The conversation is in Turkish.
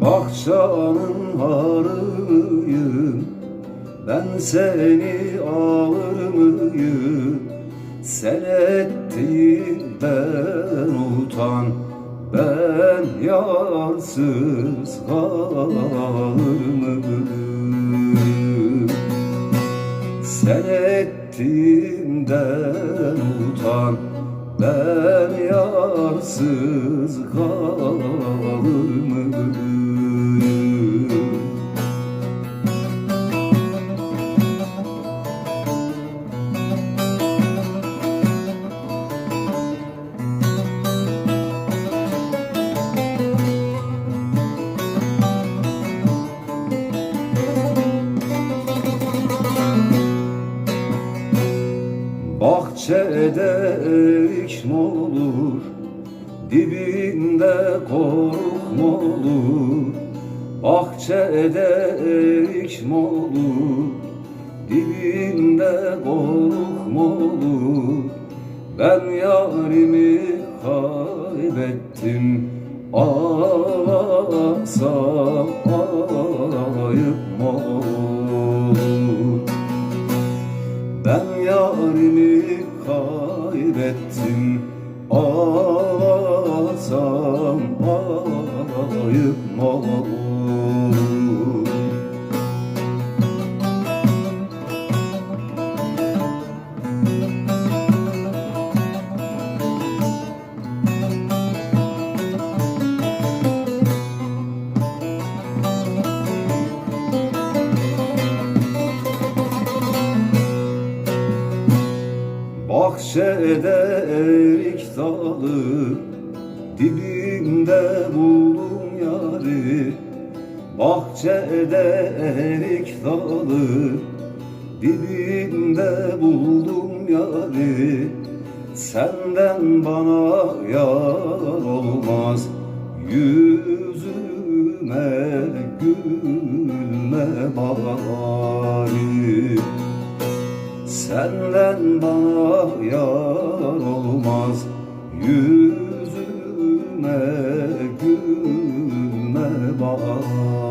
Bahçanın harıyım Ben seni alır mıyım? Sen ettiğinden utan Ben yarsız kalır mıyım? Sen ettiğinden utan Ben yarsız kalır mıyım Erik mi olur Dibinde koruk mu olur. Bahçede erik mi olur Dibinde koruk mu olur. Ben yarimi kaybettim Ağlasam ayıp olur kaybettim Ağlasam ayıp olur Bahçede erik dalı Dibinde buldum yari. Bahçede erik dalı Dibinde buldum yari. Senden bana yar olmaz Yüzüme gülme bari Senden bana yar olmaz Yüzüme gülme bari